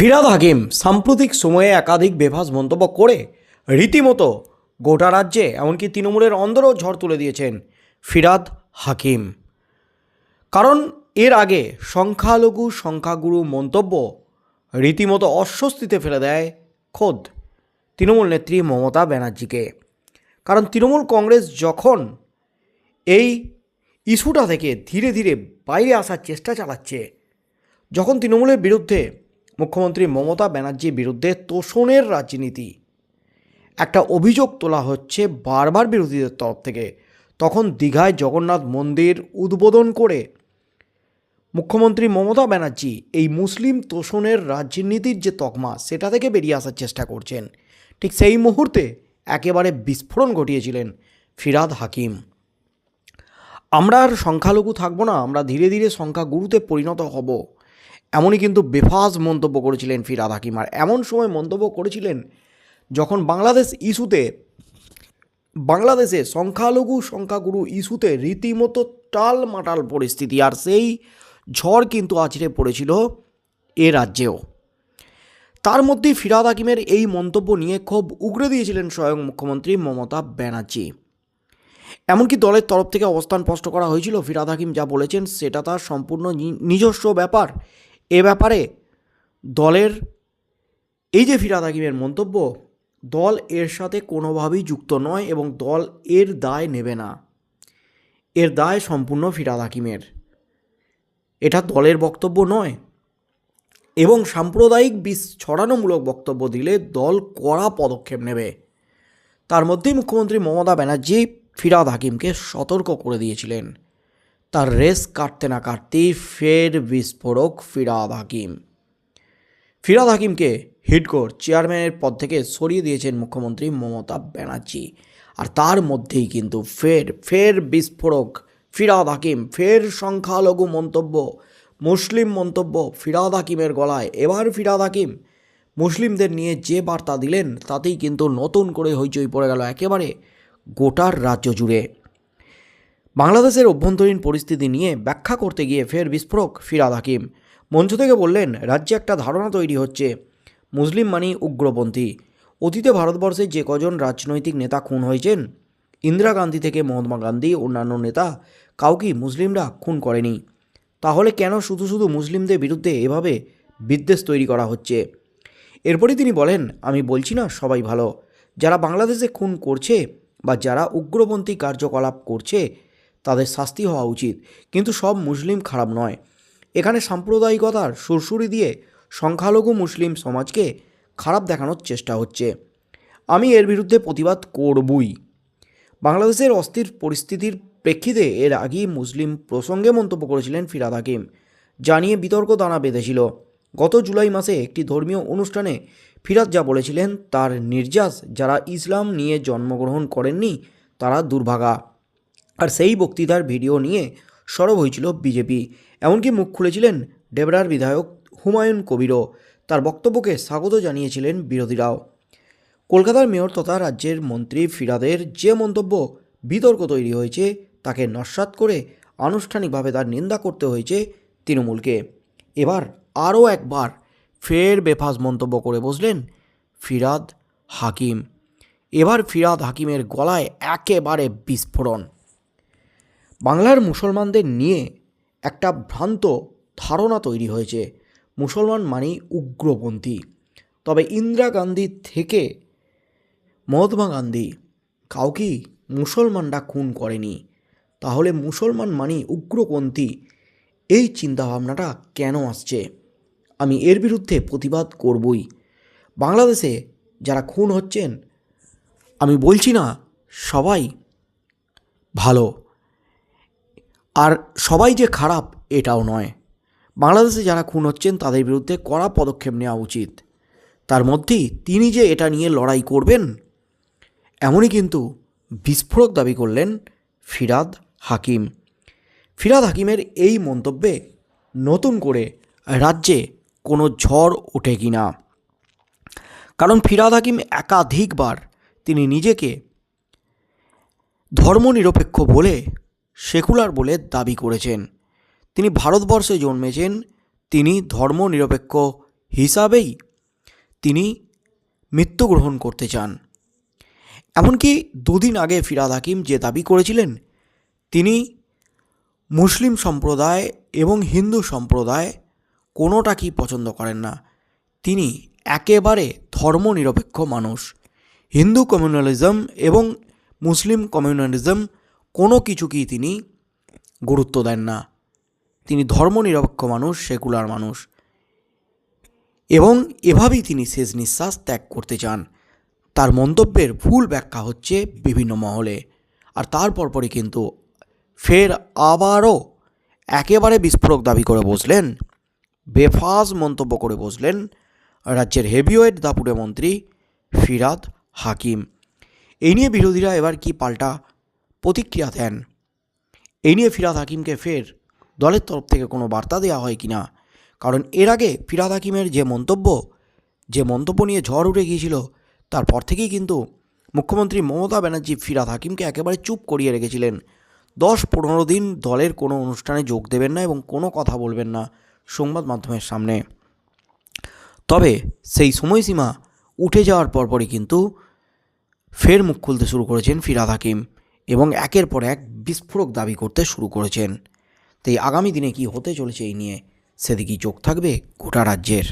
ফিরাদ হাকিম সাম্প্রতিক সময়ে একাধিক বেফাস মন্তব্য করে রীতিমতো গোটা রাজ্যে, এমনকি তৃণমূলের অন্দরও ঝড় তুলে দিয়েছেন ফিরাদ হাকিম। কারণ এর আগে সংখ্যালঘু সংখ্যাগুরু মন্তব্য রীতিমতো অস্বস্তিতে ফেলে দেয় খোদ তৃণমূল নেত্রী মমতা ব্যানার্জিকে। কারণ তৃণমূল কংগ্রেস যখন এই ইস্যুটা থেকে ধীরে ধীরে বাইরে আসার চেষ্টা চালাচ্ছে, যখন তৃণমূলের বিরুদ্ধে মুখ্যমন্ত্রী মমতা ব্যানার্জির বিরুদ্ধে তোষণের রাজনীতি। একটা অভিযোগ তোলা হচ্ছে বারবার বিরোধীদের তরফ থেকে। তখন দীঘায় জগন্নাথ মন্দির উদ্বোধন করে মুখ্যমন্ত্রী মমতা ব্যানার্জি এই মুসলিম তোষণের রাজনীতির যে তকমা, সেটা থেকে বেরিয়ে আসার চেষ্টা করছেন। ঠিক সেই মুহূর্তে একেবারে বিস্ফোরণ ঘটিয়েছিলেন ফিরাদ হাকিম। আমরা আর সংখ্যালঘু থাকব না, আমরা ধীরে ধীরে সংখ্যা গুরুতে পরিণত হব। এমনই কিন্তু বেফাস মন্তব্য করেছিলেন ফিরাদ হাকিম। আর এমন সময় মন্তব্য করেছিলেন যখন বাংলাদেশ ইস্যুতে, বাংলাদেশে সংখ্যালঘু সংখ্যাগুরু ইস্যুতে রীতিমতো টাল মাটাল পরিস্থিতি, আর সেই ঝড় কিন্তু আছড়ে পড়েছিল এ রাজ্যেও। তার মধ্যেই ফিরাদ হাকিমের এই মন্তব্য নিয়ে ক্ষোভ উগড়ে দিয়েছিলেন স্বয়ং মুখ্যমন্ত্রী মমতা ব্যানার্জি। এমনকি দলের তরফ থেকে অবস্থান স্পষ্ট করা হয়েছিল ফিরাদ হাকিম যা বলেছেন সেটা তার সম্পূর্ণ নিজস্ব ব্যাপার। এ ব্যাপারে দলের এই যে ফিরাদ হাকিমের মন্তব্য, দল এর সাথে কোনোভাবেই যুক্ত নয় এবং দল এর দায় নেবে না। এর দায় সম্পূর্ণ ফিরাদ হাকিমের। এটা দলের বক্তব্য নয়। এবং সাম্প্রদায়িক বিষ ছড়ানোমূলক বক্তব্য দিলে দল কড়া পদক্ষেপ নেবে। তার মধ্যেই মুখ্যমন্ত্রী মমতা ব্যানার্জি ফিরাদ হাকিমকে সতর্ক করে দিয়েছিলেন। তার রেস কাটতে না কাটতেই ফের বিস্ফোরক ফিরাদ হাকিম। ফিরাদ হাকিমকে হিডকোর চেয়ারম্যানের পদ থেকে সরিয়ে দিয়েছেন মুখ্যমন্ত্রী মমতা ব্যানার্জি। আর তার মধ্যেই কিন্তু ফের ফের বিস্ফোরক ফিরাদ হাকিম। ফের সংখ্যালঘু মন্তব্য, মুসলিম মন্তব্য ফিরাদ হাকিমের গলায়। এবার ফিরাদ হাকিম মুসলিমদের নিয়ে যে বার্তা দিলেন, তাতেই কিন্তু নতুন করে হইচই পড়ে গেল একেবারে গোটার রাজ্য জুড়ে। বাংলাদেশের অভ্যন্তরীণ পরিস্থিতি নিয়ে ব্যাখ্যা করতে গিয়ে ফের বিস্ফোরক ফিরাদ হাকিম। মঞ্চ থেকে বললেন, রাজ্যে একটা ধারণা তৈরি হচ্ছে, মুসলিম মানি উগ্রপন্থী। অতীতে ভারতবর্ষে যে কজন রাজনৈতিক নেতা খুন হয়েছেন, ইন্দিরা গান্ধী থেকে মহাত্মা গান্ধী, অন্যান্য নেতা, কাউকে মুসলিমরা খুন করেনি। তাহলে কেন শুধু শুধু মুসলিমদের বিরুদ্ধে এভাবে বিদ্বেষ তৈরি করা হচ্ছে? এরপরই তিনি বলেন, আমি বলছি না সবাই ভালো। যারা বাংলাদেশে খুন করছে বা যারা উগ্রপন্থী কার্যকলাপ করছে তাদের শাস্তি হওয়া উচিত। কিন্তু সব মুসলিম খারাপ নয়। এখানে সাম্প্রদায়িকতার সুরসুরি দিয়ে সংখ্যালঘু মুসলিম সমাজকে খারাপ দেখানোর চেষ্টা হচ্ছে। আমি এর বিরুদ্ধে প্রতিবাদ করবই। বাংলাদেশের অস্থির পরিস্থিতির প্রেক্ষিতে এর আগেই মুসলিম প্রসঙ্গে মন্তব্য করেছিলেন ফিরাদ হাকিম। জানিয়ে বিতর্ক দানা বেঁধেছিল। গত জুলাই মাসে একটি ধর্মীয় অনুষ্ঠানে ফিরাদ যা বলেছিলেন, তার নির্যাস যারা ইসলাম নিয়ে জন্মগ্রহণ করেননি, তারা দুর্ভাগা। আর সেই বক্তৃতার ভিডিও নিয়ে সরব হয়েছিল বিজেপি। এমনকি মুখ খুলেছিলেন ডেবরার বিধায়ক হুমায়ুন কবিরও। তার বক্তব্যকে স্বাগত জানিয়েছিলেন বিরোধীরাও। কলকাতার মেয়র তথা রাজ্যের মন্ত্রী ফিরাদের যে মন্তব্য বিতর্ক তৈরি হয়েছে, তাকে নস্বাত করে আনুষ্ঠানিকভাবে তার নিন্দা করতে হয়েছে তৃণমূলকে। এবার আরও একবার ফের বেফাস মন্তব্য করে বসলেন ফিরাদ হাকিম। এবার ফিরাদ হাকিমের গলায় একেবারে বিস্ফোরণ। বাংলার মুসলমানদের নিয়ে একটা ভ্রান্ত ধারণা তৈরি হয়েছে। মুসলমান মানেই উগ্রপন্থী। তবে ইন্দিরা গান্ধী থেকে মহাত্মা গান্ধী কাউকেই মুসলমানরা খুন করেনি। তাহলে মুসলমান মানেই উগ্রপন্থী। এই চিন্তাভাবনাটা কেন আসছে? আমি এর বিরুদ্ধে প্রতিবাদ করবই। বাংলাদেশে যারা খুন হচ্ছেন, আমি বলছি না, সবাই ভালো। আর সবাই যে খারাপ, এটাও নয়। বাংলাদেশে যারা খুন হচ্ছেন, তাদের বিরুদ্ধে কড়া পদক্ষেপ নেওয়া উচিত। তার মধ্যেই তিনি যে এটা নিয়ে লড়াই করবেন, এমনই কিন্তু বিস্ফোরক দাবি করলেন ফিরাদ হাকিম। ফিরাদ হাকিমের এই মন্তব্যে নতুন করে রাজ্যে কোনো ঝড় ওঠে কি না? কারণ ফিরাদ হাকিম একাধিকবার তিনি নিজেকে ধর্মনিরপেক্ষ বলে সেকুলার বলে দাবি করেছেন। তিনি ভারতবর্ষে জন্মেছেন, তিনি ধর্মনিরপেক্ষ হিসাবেই তিনি মৃত্যুগ্রহণ করতে চান। এমনকি দুদিন আগে ফিরাদ হাকিম যে দাবি করেছিলেন, তিনি মুসলিম সম্প্রদায় এবং হিন্দু সম্প্রদায় কোনোটাকেই পছন্দ করেন না। তিনি একেবারে ধর্মনিরপেক্ষ মানুষ। হিন্দু কমিউনালিজম এবং মুসলিম কমিউনালিজম কোনো কিছুকেই তিনি গুরুত্ব দেন না। তিনি ধর্মনিরপেক্ষ মানুষ, সেকুলার মানুষ। এবং এভাবেই তিনি শেষ নিঃশ্বাস ত্যাগ করতে চান। তার মন্তব্যের ভুল ব্যাখ্যা হচ্ছে বিভিন্ন মহলে। আর তারপর পরই কিন্তু ফের আবারও একেবারে বিস্ফোরক দাবি করে বসলেন বেফাস মন্তব্য করে বসলেন রাজ্যের হেভিওয়েট দাপুটে মন্ত্রী ফিরাদ হাকিম। এই নিয়ে বিরোধীরা এবার কি পাল্টা প্রতিক্রিয়া দেন। এই নিয়ে ফিরাদ হাকিমকে ফের দলের তরফ থেকে কোনো বার্তা দেওয়া হয় কি না কারণ এর আগে ফিরাদ হাকিমের যে মন্তব্য যে মন্তব্য নিয়ে ঝড় উঠে গিয়েছিল, তারপর থেকেই কিন্তু মুখ্যমন্ত্রী মমতা ব্যানার্জি ফিরাদ হাকিমকে একেবারে চুপ করিয়ে রেখেছিলেন। দশ পনেরো দিন দলের কোনো অনুষ্ঠানে যোগ দেবেন না এবং কোনো কথা বলবেন না সংবাদ মাধ্যমের সামনে। তবে সেই সময়সীমা উঠে যাওয়ার পরপরই কিন্তু ফের মুখ খুলতে শুরু করেছেন ফিরাদ হাকিম। এবং একের পর এক বিস্ফোরক দাবি করতে শুরু করেছেন। তাই আগামী দিনে কি হতে চলেছে এই নিয়ে সেদিকেই চোখ থাকবে গোটা রাজ্যের।